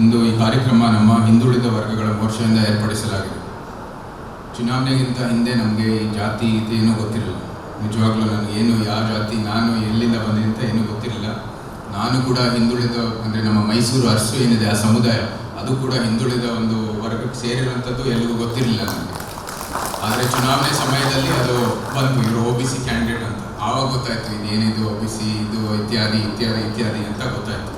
ಇಂದು ಈ ಕಾರ್ಯಕ್ರಮ ನಮ್ಮ ಹಿಂದುಳಿದ ವರ್ಗಗಳ ಮೋರ್ಚೆಯಿಂದ ಏರ್ಪಡಿಸಲಾಗಿದೆ. ಚುನಾವಣೆಗಿಂತ ಹಿಂದೆ ನಮಗೆ ಈ ಜಾತಿ ಏನೂ ಗೊತ್ತಿರಲಿಲ್ಲ. ನಿಜವಾಗ್ಲೂ ನನಗೆ ಏನು, ಯಾವ ಜಾತಿ, ನಾನು ಎಲ್ಲಿಂದ ಬಂದೆ ಅಂತ ಏನೂ ಗೊತ್ತಿರಲಿಲ್ಲ. ನಾನು ಕೂಡ ಹಿಂದುಳಿದ, ಅಂದರೆ ನಮ್ಮ ಮೈಸೂರು ಅರಸು ಏನಿದೆ, ಆ ಸಮುದಾಯ, ಅದು ಕೂಡ ಹಿಂದುಳಿದ ಒಂದು ವರ್ಗಕ್ಕೆ ಸೇರಿರುವಂಥದ್ದು ಎಲ್ಲಿಗೂ ಗೊತ್ತಿರಲಿಲ್ಲ ನನಗೆ. ಆದರೆ ಚುನಾವಣೆ ಸಮಯದಲ್ಲಿ ಅದು ಬಂತು ಇವರು ಒ ಬಿ ಸಿ ಕ್ಯಾಂಡಿಡೇಟ್ ಅಂತ. ಆವಾಗ ಗೊತ್ತಾಯ್ತು, ಇದೇನಿದು ಒ ಬಿ ಸಿ, ಇದು ಇತ್ಯಾದಿ ಇತ್ಯಾದಿ ಇತ್ಯಾದಿ ಅಂತ ಗೊತ್ತಾಯ್ತು.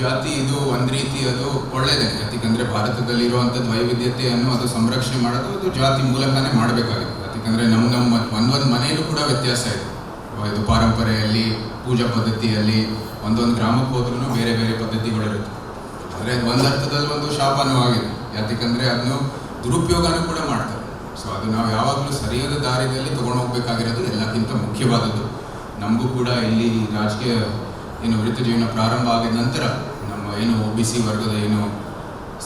ಜಾತಿ ಇದು, ಒಂದು ರೀತಿ ಅದು ಒಳ್ಳೆಯದೇ ಯಾಕಂದರೆ ಭಾರತದಲ್ಲಿರುವಂಥದ್ದು ವೈವಿಧ್ಯತೆಯನ್ನು ಅದು ಸಂರಕ್ಷಣೆ ಮಾಡೋದು, ಅದು ಜಾತಿ ಮೂಲಕನೇ ಮಾಡಬೇಕಾಗುತ್ತೆ. ಯಾಕಂದರೆ ನಮ್ಮ ನಮ್ಮ ಒಂದೊಂದು ಮನೆಯಲ್ಲೂ ಕೂಡ ವ್ಯತ್ಯಾಸ ಇದೆ. ಇದು ಪರಂಪರೆಯಲ್ಲಿ, ಪೂಜಾ ಪದ್ಧತಿಯಲ್ಲಿ, ಒಂದೊಂದು ಗ್ರಾಮಕ್ಕೆ ಹೋದ್ರೂ ಬೇರೆ ಬೇರೆ ಪದ್ಧತಿಗಳಿರುತ್ತೆ. ಆದರೆ ಅದು ಒಂದು ಅರ್ಥದಲ್ಲಿ ಒಂದು ಶಾಪನೂ ಆಗಿದೆ. ಯಾಕಂದರೆ ಅದನ್ನು ದುರುಪಯೋಗನೂ ಕೂಡ ಮಾಡ್ತಾರೆ ಸೊ ಅದು ನಾವು ಯಾವಾಗಲೂ ಸರಿಯಾದ ದಾರಿಯಲ್ಲಿ ತಗೊಂಡು ಹೋಗ್ಬೇಕಾಗಿರೋದು ಎಲ್ಲಕ್ಕಿಂತ ಮುಖ್ಯವಾದದ್ದು. ನಮಗೂ ಕೂಡ ಇಲ್ಲಿ ರಾಜಕೀಯ ಏನು ವೃತ್ತಿ ಜೀವನ ಪ್ರಾರಂಭ ಆಗಿದ ನಂತರ ನಮ್ಮ ಏನು ಒ ಬಿ ಸಿ ವರ್ಗದ ಏನು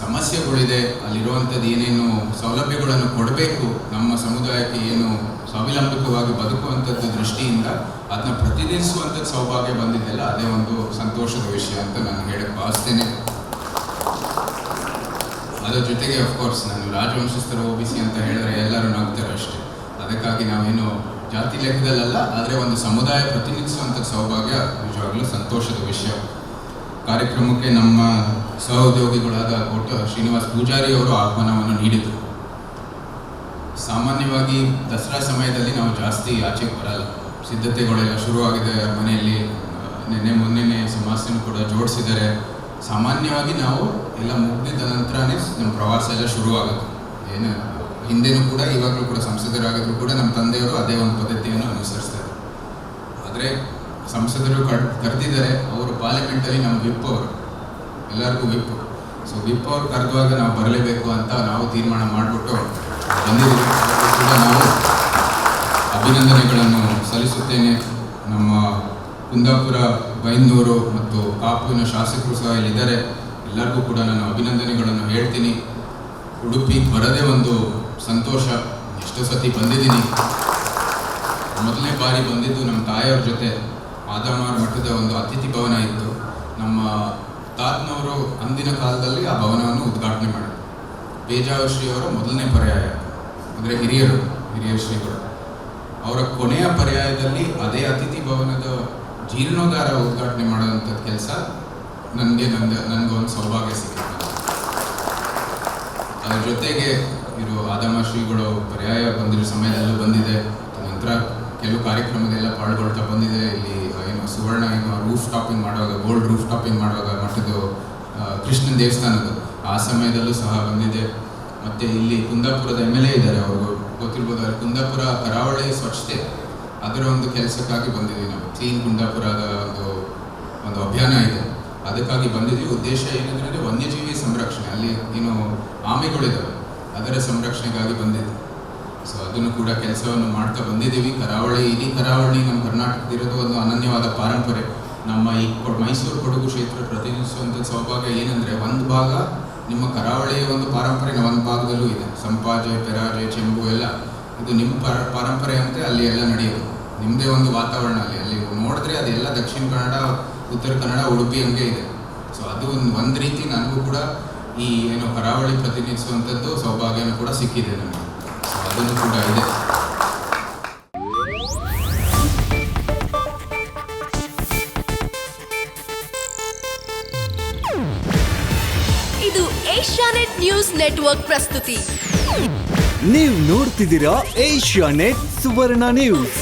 ಸಮಸ್ಯೆಗಳಿದೆ, ಅಲ್ಲಿರುವಂಥದ್ದು ಏನೇನು ಸೌಲಭ್ಯಗಳನ್ನು ಕೊಡಬೇಕು, ನಮ್ಮ ಸಮುದಾಯಕ್ಕೆ ಏನು ಸ್ವಾವಲಂಬಿತವಾಗಿ ಬದುಕುವಂಥದ್ದು ದೃಷ್ಟಿಯಿಂದ ಅದನ್ನ ಪ್ರತಿನಿಧಿಸುವಂಥದ್ದು ಸೌಭಾಗ್ಯ ಬಂದಿದೆಯಲ್ಲ ಅದೇ ಒಂದು ಸಂತೋಷದ ವಿಷಯ ಅಂತ ನಾನು ಹೇಳಕ್ಕೆ ಭಾವಿಸ್ತೇನೆ. ಅದರ ಜೊತೆಗೆ ಅಫ್ಕೋರ್ಸ್ ನಾನು ರಾಜವಂಶಸ್ಥರ ಒ ಬಿ ಸಿ ಅಂತ ಹೇಳಿದ್ರೆ ಎಲ್ಲರೂ ನಗ್ತಾರೆ ಅಷ್ಟೇ. ಅದಕ್ಕಾಗಿ ನಾವೇನು ಜಾತಿ ಲೆಕ್ಕದಲ್ಲ ಆದರೆ ಒಂದು ಸಮುದಾಯ ಪ್ರತಿನಿಧಿಸುವಂಥ ಸೌಭಾಗ್ಯ ನಿಜವಾಗಲೂ ಸಂತೋಷದ ವಿಷಯ. ಕಾರ್ಯಕ್ರಮಕ್ಕೆ ನಮ್ಮ ಸಹೋದ್ಯೋಗಿಗಳಾದ ಕೋಟ ಶ್ರೀನಿವಾಸ್ ಪೂಜಾರಿ ಅವರು ಆಹ್ವಾನವನ್ನು ನೀಡಿದರು. ಸಾಮಾನ್ಯವಾಗಿ ದಸರಾ ಸಮಯದಲ್ಲಿ ನಾವು ಜಾಸ್ತಿ ಆಚೆಗೆ ಬರಲ್ಲ. ಸಿದ್ಧತೆಗಳೆಲ್ಲ ಶುರುವಾಗಿದೆ, ಮನೆಯಲ್ಲಿ ನಿನ್ನೆ ಮೊನ್ನೆನೇ ಸಮಸ್ಯೆನೂ ಕೂಡ ಜೋಡಿಸಿದ್ದಾರೆ. ಸಾಮಾನ್ಯವಾಗಿ ನಾವು ಎಲ್ಲ ಮುಗಿದ ನಂತರನೇ ನಮ್ಮ ಪ್ರವಾಸ ಎಲ್ಲ ಶುರುವಾಗುತ್ತೆ. ಏನು ಹಿಂದೆನೂ ಕೂಡ, ಇವಾಗಲೂ ಕೂಡ ಸಂಸದರಾಗಿದ್ರು ಕೂಡ ನಮ್ಮ ತಂದೆಯವರು ಅದೇ ಒಂದು ಪದ್ಧತಿಯನ್ನು ಅನುಸರಿಸ್ತಾರೆ ಆದರೆ ಸಂಸದರು ಕರೆದಿದ್ದಾರೆ, ಅವರು ಪಾರ್ಲಿಮೆಂಟಲ್ಲಿ ನಮ್ಮ ವಿಪ್ ಅವರು. ಎಲ್ಲರಿಗೂ ವಿಪ್. ಸೊ ವಿಪ್ ಅವರು ಕರೆದುವಾಗ ನಾವು ಬರಲೇಬೇಕು ಅಂತ ನಾವು ತೀರ್ಮಾನ ಮಾಡಿಬಿಟ್ಟು ಬಂದಿದ್ದೀವಿ. ಕೂಡ ನಾವು ಅಭಿನಂದನೆಗಳನ್ನು ಸಲ್ಲಿಸುತ್ತೇನೆ. ನಮ್ಮ ಕುಂದಾಪುರ, ಬೈಂದೂರು ಮತ್ತು ಕಾಪುವಿನ ಶಾಸಕರು ಸಹ ಇಲ್ಲಿದ್ದಾರೆ. ಎಲ್ಲರಿಗೂ ಕೂಡ ನಾನು ಅಭಿನಂದನೆಗಳನ್ನು ಹೇಳ್ತೀನಿ. ಉಡುಪಿ ಬರದೇ ಒಂದು ಸಂತೋಷ, ಎಷ್ಟೋ ಸತಿ ಬಂದಿದ್ದೀನಿ. ಮೊದಲನೇ ಬಾರಿ ಬಂದಿದ್ದು ನಮ್ಮ ತಾಯಿಯವ್ರ ಜೊತೆ ಮಾದಾಮಾರ ಮಠದ ಒಂದು ಅತಿಥಿ ಭವನ ಇತ್ತು. ನಮ್ಮ ತಾತನವರು ಅಂದಿನ ಕಾಲದಲ್ಲಿ ಆ ಭವನವನ್ನು ಉದ್ಘಾಟನೆ ಮಾಡಿದರು. ಬೇಜಾವ ಶ್ರೀಯವರ ಮೊದಲನೇ ಪರ್ಯಾಯ. ಅಂದರೆ ಹಿರಿಯರು ಹಿರಿಯ ಶ್ರೀಗಳು. ಅವರ ಕೊನೆಯ ಪರ್ಯಾಯದಲ್ಲಿ ಅದೇ ಅತಿಥಿ ಭವನದ ಜೀರ್ಣೋದ್ಧಾರ ಉದ್ಘಾಟನೆ ಮಾಡುವಂಥ ಕೆಲಸ ನನಗೆ ನನ್ನ ನನಗೊಂದು ಸೌಭಾಗ್ಯ ಸಿಕ್ಕಿತ್ತು ಅದ್ರ ಜೊತೆಗೆ ಇರೋ ಆದಮ ಶ್ರೀಗಳು ಪರ್ಯಾಯ ಬಂದಿರೋ ಸಮಯದಲ್ಲೂ ಬಂದಿದೆ. ನಂತರ ಕೆಲವು ಕಾರ್ಯಕ್ರಮದೆಲ್ಲ ಪಾಲ್ಗೊಳ್ತಾ ಬಂದಿದೆ. ಇಲ್ಲಿ ಏನು ಸುವರ್ಣ, ಏನು ರೂಫ್ ಟಾಪಿಂಗ್ ಮಾಡುವಾಗ ಗೋಲ್ಡ್ ರೂಫ್ ಟಾಪಿಂಗ್ ಮಾಡುವಾಗ ಮಠದ ಕೃಷ್ಣನ ದೇವಸ್ಥಾನದ್ದು ಆ ಸಮಯದಲ್ಲೂ ಸಹ ಬಂದಿದೆ. ಮತ್ತು ಇಲ್ಲಿ ಕುಂದಾಪುರದ ಎಂ ಎಲ್ ಎ ಇದ್ದಾರೆ ಅವರು. ಗೊತ್ತಿರ್ಬೋದು, ಅಲ್ಲಿ ಕುಂದಾಪುರ ಕರಾವಳಿ ಸ್ವಚ್ಛತೆ ಅದರ ಒಂದು ಕೆಲಸಕ್ಕಾಗಿ ಬಂದಿದ್ದೀವಿ ನಾವು. ಕ್ಲೀನ್ ಕುಂದಾಪುರದ ಒಂದು ಒಂದು ಅಭಿಯಾನ ಇದೆ. ಅದಕ್ಕಾಗಿ ಬಂದಿದ್ದೀವಿ. ಉದ್ದೇಶ ಏನಂದ್ರೆ, ವನ್ಯಜೀವಿ ಸಂರಕ್ಷಣೆ. ಅಲ್ಲಿ, ಏನು ಆಮೆಗಳಿದ್ದಾವೆ ಅದರ ಸಂರಕ್ಷಣೆಗಾಗಿ ಬಂದಿದ್ದು. ಸೊ ಅದನ್ನು ಕೂಡ ಕೆಲಸವನ್ನು ಮಾಡ್ತಾ ಬಂದಿದ್ದೀವಿ. ಕರಾವಳಿ, ಇಡೀ ಕರಾವಳಿ ನಮ್ಮ ಕರ್ನಾಟಕದಿರೋದು ಒಂದು ಅನನ್ಯವಾದ ಪಾರಂಪರೆ. ನಮ್ಮ ಈ ಮೈಸೂರು ಕೊಡಗು ಕ್ಷೇತ್ರ ಪ್ರತಿನಿಧಿಸುವಂಥ ಸೌಭಾಗ್ಯ ಏನಂದರೆ, ಒಂದು ಭಾಗ ನಿಮ್ಮ ಕರಾವಳಿಯ ಒಂದು ಪಾರಂಪರೆ ಒಂದು ಭಾಗದಲ್ಲೂ ಇದೆ. ಸಂಪಾಜೆ, ಪೆರಾಜೆ, ಚೆಂಬು ಎಲ್ಲ. ಇದು ನಿಮ್ಮ ಪರ, ಪರಂಪರೆ ಅಂತೆ ಅಲ್ಲಿ ಎಲ್ಲ ನಡೆಯೋದು. ನಿಮ್ಮದೇ ಒಂದು ವಾತಾವರಣ ಅಲ್ಲಿ. ಅಲ್ಲಿ ನೋಡಿದ್ರೆ ಅದೆಲ್ಲ ದಕ್ಷಿಣ ಕನ್ನಡ, ಉತ್ತರ ಕನ್ನಡ, ಉಡುಪಿ ಹಂಗೆ ಇದೆ. ಸೊ ಅದು ಒಂದು ಒಂದು ರೀತಿ ನನಗೂ ಕೂಡ ಈ ಏನು ಕರಾವಳಿ ಪ್ರತಿನಿಧಿಸುವಂಥದ್ದು ಸೌಭಾಗ್ಯನೂ ಕೂಡ ಸಿಕ್ಕಿದೆ ನಮಗೆ ಅದನ್ನು ಕೂಡ ಇದೆ. ಇದು ಏಷ್ಯಾನೆಟ್ ನ್ಯೂಸ್ ನೆಟ್ವರ್ಕ್ ಪ್ರಸ್ತುತಿ. ನೀವು ನೋಡ್ತಿದ್ದೀರಾ ಏಷ್ಯಾ ನೆಟ್ ಸುವರ್ಣ ನ್ಯೂಸ್.